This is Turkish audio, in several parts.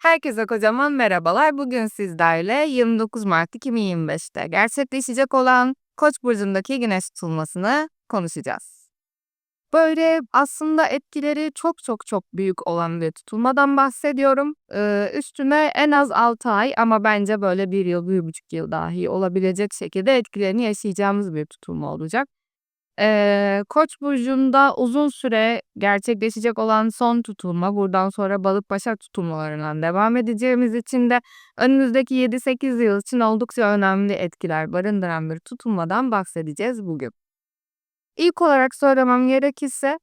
Herkese kocaman merhabalar. Bugün sizlerle 29 Mart 2025'te gerçekleşecek olan Koç burcundaki güneş tutulmasını konuşacağız. Böyle aslında etkileri çok çok çok büyük olan bir tutulmadan bahsediyorum. Ee, üstüne en az 6 ay ama bence böyle bir yıl, bir buçuk yıl dahi olabilecek şekilde etkilerini yaşayacağımız bir tutulma olacak. Eee, Koç burcunda uzun süre gerçekleşecek olan son tutulma, buradan sonra Balık-Başak tutulmalarından devam edeceğimiz için de önümüzdeki 7-8 yıl için oldukça önemli etkiler barındıran bir tutulmadan bahsedeceğiz bugün. İlk olarak söylemem gerekirse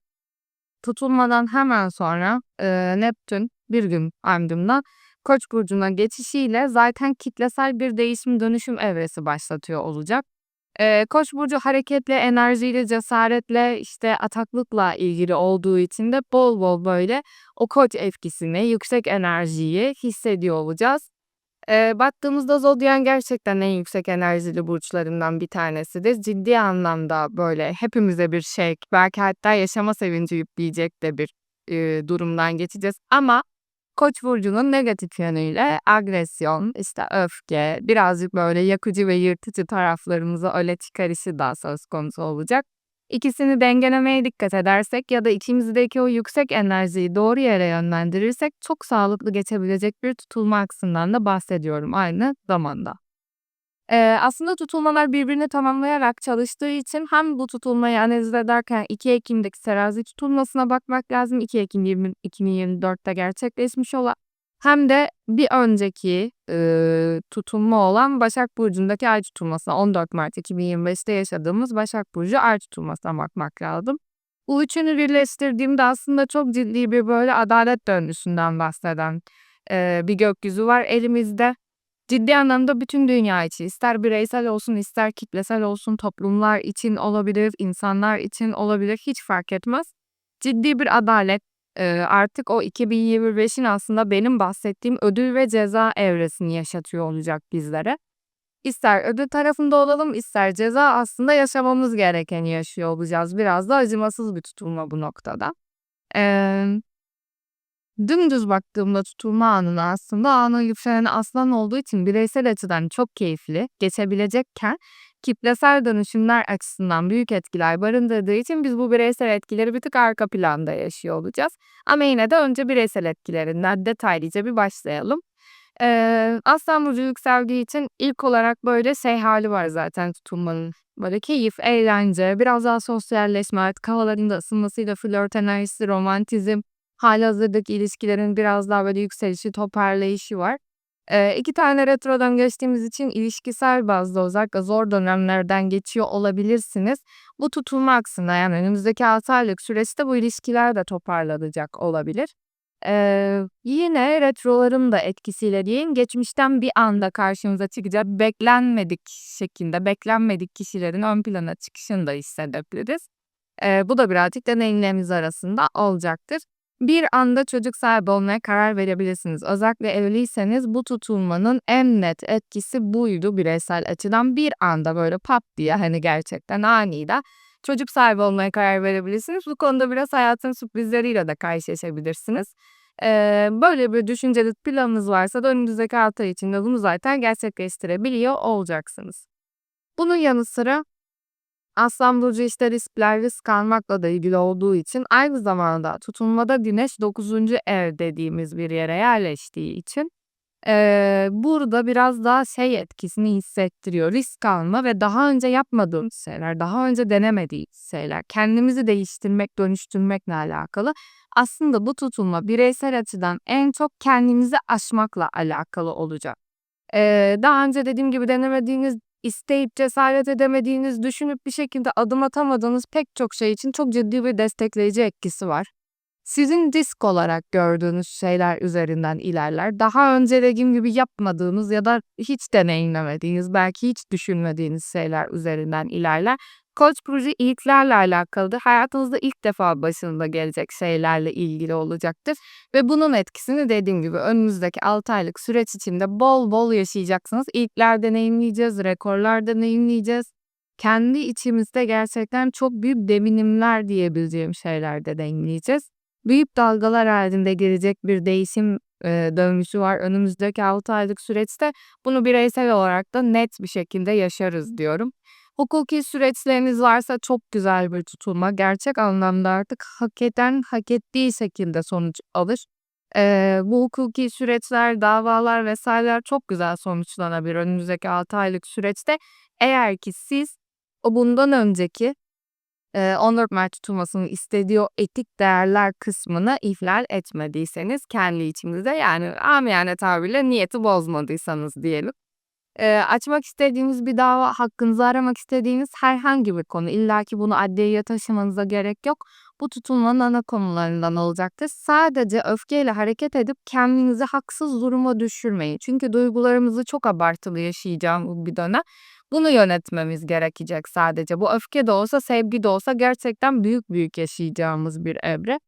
tutulmadan hemen sonra eee, Neptün bir gün ardından Koç burcuna geçişiyle zaten kitlesel bir değişim dönüşüm evresi başlatıyor olacak. Eee, Koç burcu hareketli, enerjiyle, cesaretle, işte, ataklıkla ilgili olduğu için de bol bol böyle o Koç etkisini, yüksek enerjiyi hissediyor olacağız. Eee, baktığımızda zodyan gerçekten en yüksek enerjili burçlarından bir tanesidir. Ciddi anlamda böyle hepimize bir şevk, belki hatta yaşama sevinci yükleyecek de bir, eee, durumdan geçeceğiz ama Koç burcunun negatif yönüyle agresyon, işte öfke, birazcık böyle yakıcı ve yırtıcı taraflarımızı öne çıkarışı da söz konusu olacak. İkisini dengelemeye dikkat edersek ya da içimizdeki o yüksek enerjiyi doğru yere yönlendirirsek çok sağlıklı geçebilecek bir tutulma aksından da bahsediyorum aynı zamanda. Eee, aslında tutulmalar birbirini tamamlayarak çalıştığı için hem bu tutulmayı analiz ederken 2 Ekim'deki terazi tutulmasına bakmak lazım. 2 Ekim 20 2024'te gerçekleşmiş olan hem de bir önceki, ııı, tutulma olan Başak Burcu'ndaki ay tutulmasına 14 Mart 2025'te yaşadığımız Başak Burcu ay tutulmasına bakmak lazım. Bu üçünü birleştirdiğimde aslında çok ciddi bir böyle adalet döngüsünden bahseden, eee, bir gökyüzü var elimizde. Ciddi anlamda bütün dünya için ister bireysel olsun ister kitlesel olsun toplumlar için olabilir, insanlar için olabilir hiç fark etmez. Ciddi bir adalet, eee, artık o 2025'in aslında benim bahsettiğim ödül ve ceza evresini yaşatıyor olacak bizlere. İster ödül tarafında olalım ister ceza aslında yaşamamız gerekeni yaşıyor olacağız. Biraz da acımasız bir tutulma bu noktada. Emm Dümdüz baktığımda tutulma anına aslında anın yükseleni aslan olduğu için bireysel açıdan çok keyifli geçebilecekken kitlesel dönüşümler açısından büyük etkiler barındırdığı için biz bu bireysel etkileri bir tık arka planda yaşıyor olacağız. Ama yine de önce bireysel etkilerinden detaylıca bir başlayalım. Ee, Aslan Burcu yükseldiği için ilk olarak böyle şey hali var zaten tutulmanın. Böyle keyif, eğlence, biraz daha sosyalleşme, artık havaların da ısınmasıyla flört enerjisi, romantizm, Hâlihazırdaki ilişkilerin biraz daha böyle yükselişi, toparlayışı var. Eee, 2 tane retrodan geçtiğimiz için ilişkisel bazda özellikle zor dönemlerden geçiyor olabilirsiniz. Bu tutulma aksında yani önümüzdeki 6 aylık süreçte bu ilişkiler de toparlanacak olabilir. Eee, yine retroların da etkisiyle diyeyim, geçmişten bir anda karşımıza çıkacak beklenmedik şekilde, beklenmedik kişilerin ön plana çıkışını da hissedebiliriz. Eee, bu da birazcık deneyimlerimiz arasında olacaktır. Bir anda çocuk sahibi olmaya karar verebilirsiniz. Özellikle evliyseniz bu tutulmanın en net etkisi buydu bireysel açıdan. Bir anda böyle pat diye hani gerçekten aniden çocuk sahibi olmaya karar verebilirsiniz. Bu konuda biraz hayatın sürprizleriyle de karşılaşabilirsiniz. Ee, böyle bir düşünceli planınız varsa da önümüzdeki 6 ay içinde bunu zaten gerçekleştirebiliyor olacaksınız. Bunun yanı sıra Aslan burcu işte riskler, risk almakla da ilgili olduğu için aynı zamanda tutulmada Güneş 9. ev dediğimiz bir yere yerleştiği için eee, burada biraz daha şey etkisini hissettiriyor. Risk alma ve daha önce yapmadığımız şeyler, daha önce denemediğimiz şeyler, kendimizi değiştirmek, dönüştürmekle alakalı. Aslında bu tutulma bireysel açıdan en çok kendimizi aşmakla alakalı olacak. Eee, daha önce dediğim gibi denemediğiniz isteyip cesaret edemediğiniz, düşünüp bir şekilde adım atamadığınız pek çok şey için çok ciddi bir destekleyici etkisi var. Sizin disk olarak gördüğünüz şeyler üzerinden ilerler. Daha önce dediğim gibi yapmadığınız ya da hiç deneyimlemediğiniz, belki hiç düşünmediğiniz şeyler üzerinden ilerler. Koç burcu ilklerle alakalıdır. Hayatınızda ilk defa başınıza gelecek şeylerle ilgili olacaktır. Ve bunun etkisini dediğim gibi önümüzdeki 6 aylık süreç içinde bol bol yaşayacaksınız. İlkler deneyimleyeceğiz, rekorlar deneyimleyeceğiz. Kendi içimizde gerçekten çok büyük devinimler diyebileceğim şeyler de deneyimleyeceğiz. Büyük dalgalar halinde gelecek bir değişim eee, dönmüşü var önümüzdeki 6 aylık süreçte. Bunu bireysel olarak da net bir şekilde yaşarız diyorum. Hukuki süreçleriniz varsa çok güzel bir tutulma. Gerçek anlamda artık hak eden hak ettiği şekilde sonuç alır. Eee, bu hukuki süreçler, davalar vs.ler çok güzel sonuçlanabilir önümüzdeki 6 aylık süreçte. Eğer ki siz o bundan önceki, eee, 14 Mart tutulmasının istediği o etik değerler kısmını ihlal etmediyseniz kendi içinizde yani amiyane tabirle niyeti bozmadıysanız diyelim. Eee, açmak istediğiniz bir dava, hakkınızı aramak istediğiniz herhangi bir konu. illaki bunu adliyeye taşımanıza gerek yok. Bu tutulmanın ana konularından olacaktır. Sadece öfkeyle hareket edip kendinizi haksız duruma düşürmeyin. Çünkü duygularımızı çok abartılı yaşayacağımız bir dönem. Bunu yönetmemiz gerekecek sadece. Bu öfke de olsa, sevgi de olsa gerçekten büyük büyük yaşayacağımız bir evre.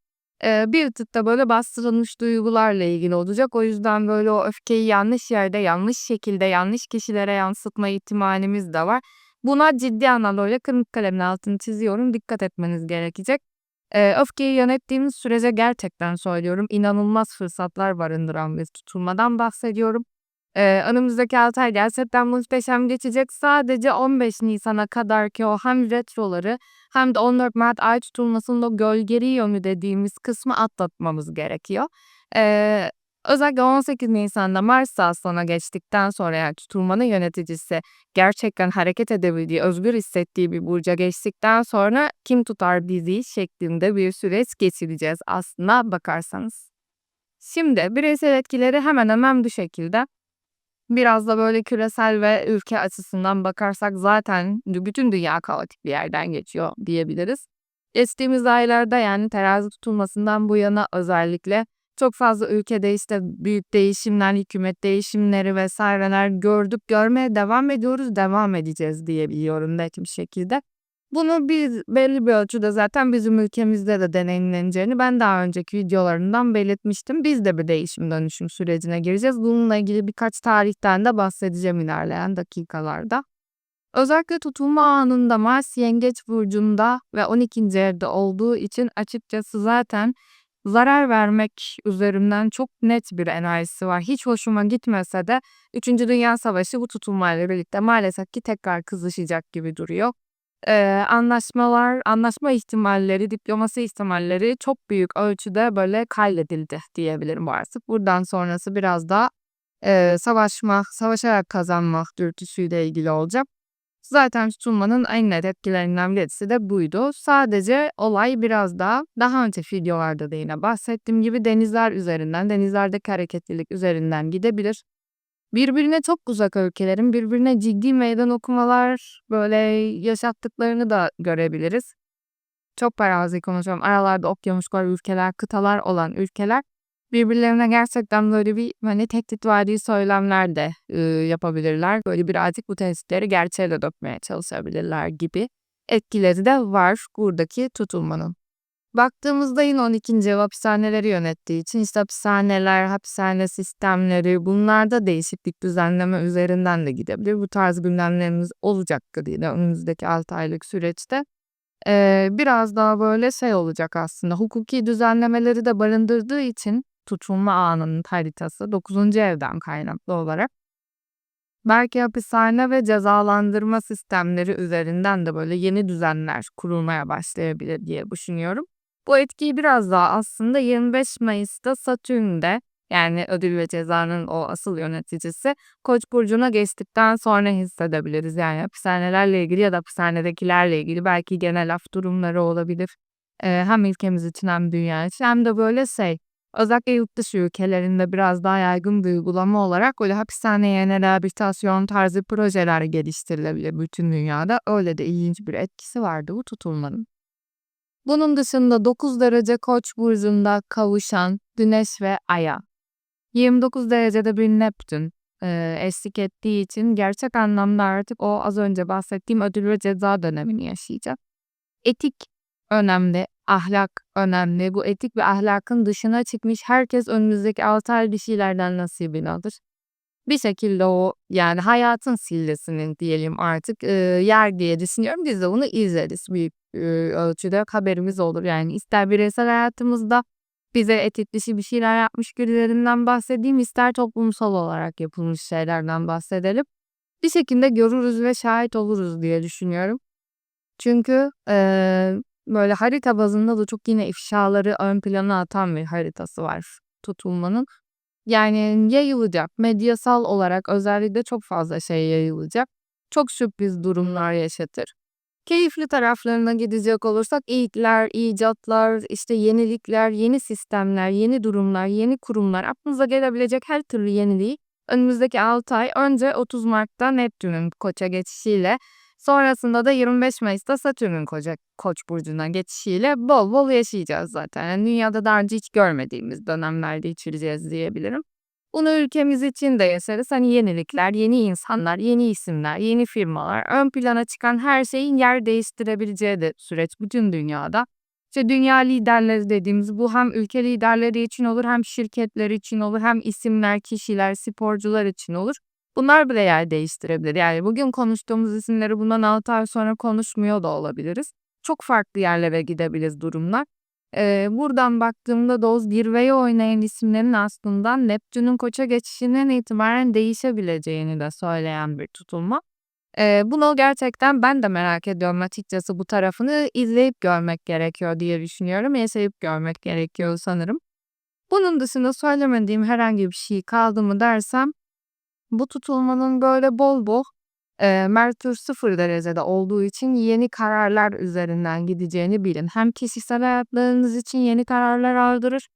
Bir tık da böyle bastırılmış duygularla ilgili olacak. O yüzden böyle o öfkeyi yanlış yerde, yanlış şekilde, yanlış kişilere yansıtma ihtimalimiz de var. Buna ciddi anlamda kırmızı kalemle altını çiziyorum. Dikkat etmeniz gerekecek. Öfkeyi yönettiğimiz sürece gerçekten söylüyorum inanılmaz fırsatlar barındıran bir tutulmadan bahsediyorum. Eee, önümüzdeki 6 ay gerçekten muhteşem geçecek. Sadece 15 Nisan'a kadarki o hem retroları hem de 14 Mart ay tutulmasının o gölgeli yönü dediğimiz kısmı atlatmamız gerekiyor. Eee, özellikle 18 Nisan'da Mars Aslan'a geçtikten sonra yani tutulmanın yöneticisi gerçekten hareket edebildiği, özgür hissettiği bir burca geçtikten sonra kim tutar bizi şeklinde bir süreç geçireceğiz aslına bakarsanız. Şimdi bireysel etkileri hemen hemen bu şekilde. Biraz da böyle küresel ve ülke açısından bakarsak zaten bütün dünya kaotik bir yerden geçiyor diyebiliriz. Geçtiğimiz aylarda yani terazi tutulmasından bu yana özellikle çok fazla ülkede işte büyük değişimler, hükümet değişimleri vesaireler gördük, görmeye devam ediyoruz, devam edeceğiz diyebiliyorum net bir şekilde. Bunu biz belli bir ölçüde zaten bizim ülkemizde de deneyimleneceğini ben daha önceki videolarımdan belirtmiştim. Biz de bir değişim dönüşüm sürecine gireceğiz. Bununla ilgili birkaç tarihten de bahsedeceğim ilerleyen dakikalarda. Özellikle tutulma anında Mars Yengeç burcunda ve 12. evde olduğu için açıkçası zaten zarar vermek üzerinden çok net bir enerjisi var. Hiç hoşuma gitmese de 3. Dünya Savaşı bu tutulmayla birlikte maalesef ki tekrar kızışacak gibi duruyor. Eee, anlaşmalar, anlaşma ihtimalleri, diplomasi ihtimalleri çok büyük ölçüde böyle kaydedildi diyebilirim artık. Buradan sonrası biraz daha eee, savaşma, savaşarak kazanma dürtüsüyle ilgili olacak. Zaten tutulmanın en net etkilerinden birisi de buydu. Sadece olay biraz daha, daha önce videolarda da yine bahsettiğim gibi denizler üzerinden, denizlerdeki hareketlilik üzerinden gidebilir. Birbirine çok uzak ülkelerin birbirine ciddi meydan okumalar böyle yaşattıklarını da görebiliriz. Çok parazi konuşuyorum. Aralarda okyanuslar, ülkeler, kıtalar olan ülkeler birbirlerine gerçekten böyle bir hani tehditvari söylemler de ıı, yapabilirler. Böyle birazcık bu tehditleri gerçeğe de dökmeye çalışabilirler gibi etkileri de var buradaki tutulmanın. Baktığımızda yine 12. ev hapishaneleri yönettiği için işte hapishaneler, hapishane sistemleri bunlarda değişiklik düzenleme üzerinden de gidebilir. Bu tarz gündemlerimiz olacaktır yine önümüzdeki 6 aylık süreçte. Ee, biraz daha böyle şey olacak aslında hukuki düzenlemeleri de barındırdığı için tutulma anının haritası 9. evden kaynaklı olarak belki hapishane ve cezalandırma sistemleri üzerinden de böyle yeni düzenler kurulmaya başlayabilir diye düşünüyorum. Bu etkiyi biraz daha aslında 25 Mayıs'ta Satürn'de yani ödül ve cezanın o asıl yöneticisi Koç burcuna geçtikten sonra hissedebiliriz. Yani hapishanelerle ilgili ya da hapishanedekilerle ilgili belki genel af durumları olabilir. Ee, hem ülkemiz için hem dünya için hem de böyle şey özellikle yurt dışı ülkelerinde biraz daha yaygın bir uygulama olarak öyle hapishaneye rehabilitasyon tarzı projeler geliştirilebilir bütün dünyada. Öyle de ilginç bir etkisi vardı bu tutulmanın. Bunun dışında 9 derece Koç burcunda kavuşan Güneş ve Ay'a 29 derecede bir Neptün e, eşlik ettiği için gerçek anlamda artık o az önce bahsettiğim ödül ve ceza dönemini yaşayacak. Etik önemli, ahlak önemli. Bu etik ve ahlakın dışına çıkmış herkes önümüzdeki 6 ay bir şeylerden nasibini alır. Bir şekilde o yani hayatın sillesinin diyelim artık e, yer diye düşünüyorum. Biz de bunu izleriz büyük e, ölçüde haberimiz olur. Yani ister bireysel hayatımızda bize etik dışı bir şeyler yapmış birilerinden bahsedeyim, ister toplumsal olarak yapılmış şeylerden bahsedelim. Bir şekilde görürüz ve şahit oluruz diye düşünüyorum. Çünkü, eee, böyle harita bazında da çok yine ifşaları ön plana atan bir haritası var tutulmanın. Yani yayılacak, medyasal olarak özellikle çok fazla şey yayılacak. Çok sürpriz durumlar yaşatır. Keyifli taraflarına gidecek olursak ilkler, icatlar, işte yenilikler, yeni sistemler, yeni durumlar, yeni kurumlar, aklınıza gelebilecek her türlü yeniliği önümüzdeki 6 ay önce 30 Mart'ta Neptün'ün Koç'a geçişiyle sonrasında da 25 Mayıs'ta Satürn'ün Koça, Koç burcuna geçişiyle bol bol yaşayacağız zaten. Yani dünyada daha önce hiç görmediğimiz dönemlerde geçireceğiz diyebilirim. Bunu ülkemiz için de yaşarız. Hani yenilikler, yeni insanlar, yeni isimler, yeni firmalar, ön plana çıkan her şeyin yer değiştirebileceği de süreç bütün dünyada. İşte dünya liderleri dediğimiz bu hem ülke liderleri için olur hem şirketler için olur hem isimler, kişiler, sporcular için olur. Bunlar bile yer değiştirebilir. Yani bugün konuştuğumuz isimleri bundan 6 ay sonra konuşmuyor da olabiliriz. Çok farklı yerlere gidebiliriz durumlar. Ee, buradan baktığımda da o zirveye oynayan isimlerin aslında Neptün'ün koça geçişinden itibaren değişebileceğini de söyleyen bir tutulma. Ee, bunu gerçekten ben de merak ediyorum açıkçası bu tarafını izleyip görmek gerekiyor diye düşünüyorum. Yaşayıp görmek gerekiyor sanırım. Bunun dışında söylemediğim herhangi bir şey kaldı mı dersem bu tutulmanın böyle bol bol e, Merkür sıfır derecede olduğu için yeni kararlar üzerinden gideceğini bilin. Hem kişisel hayatlarınız için yeni kararlar aldırır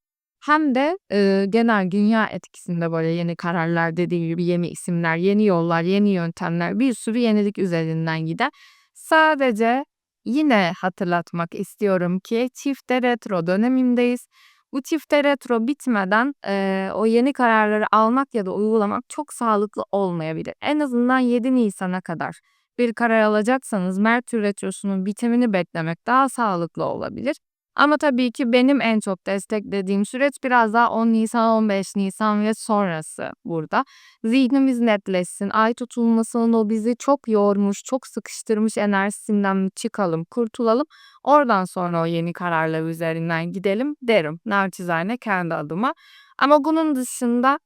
hem de e, genel dünya etkisinde böyle yeni kararlar dediğim gibi yeni isimler, yeni yollar, yeni yöntemler bir sürü yenilik üzerinden gider. Sadece yine hatırlatmak istiyorum ki çifte retro dönemindeyiz. Bu çifte retro bitmeden e, o yeni kararları almak ya da uygulamak çok sağlıklı olmayabilir. En azından 7 Nisan'a kadar bir karar alacaksanız Merkür Retrosu'nun bitimini beklemek daha sağlıklı olabilir. Ama tabii ki benim en çok desteklediğim süreç biraz daha 10 Nisan, 15 Nisan ve sonrası burada. Zihnimiz netleşsin. Ay tutulmasının o bizi çok yormuş, çok sıkıştırmış enerjisinden çıkalım, kurtulalım. Oradan sonra o yeni kararlar üzerinden gidelim derim. Naçizane kendi adıma. Ama bunun dışında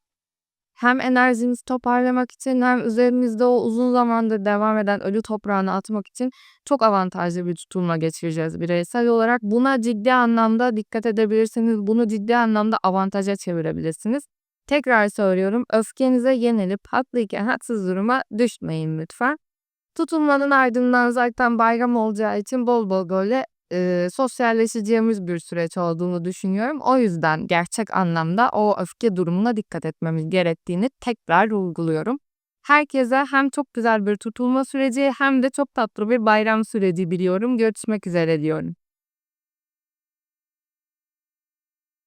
hem enerjimizi toparlamak için hem üzerimizde o uzun zamandır devam eden ölü toprağını atmak için çok avantajlı bir tutulma geçireceğiz bireysel olarak. Buna ciddi anlamda dikkat edebilirsiniz. Bunu ciddi anlamda avantaja çevirebilirsiniz. Tekrar söylüyorum öfkenize yenilip haklıyken haksız duruma düşmeyin lütfen. Tutulmanın ardından zaten bayram olacağı için bol bol böyle e, sosyalleşeceğimiz bir süreç olduğunu düşünüyorum. O yüzden gerçek anlamda o öfke durumuna dikkat etmemiz gerektiğini tekrar vurguluyorum. Herkese hem çok güzel bir tutulma süreci hem de çok tatlı bir bayram süreci biliyorum. Görüşmek üzere diyorum.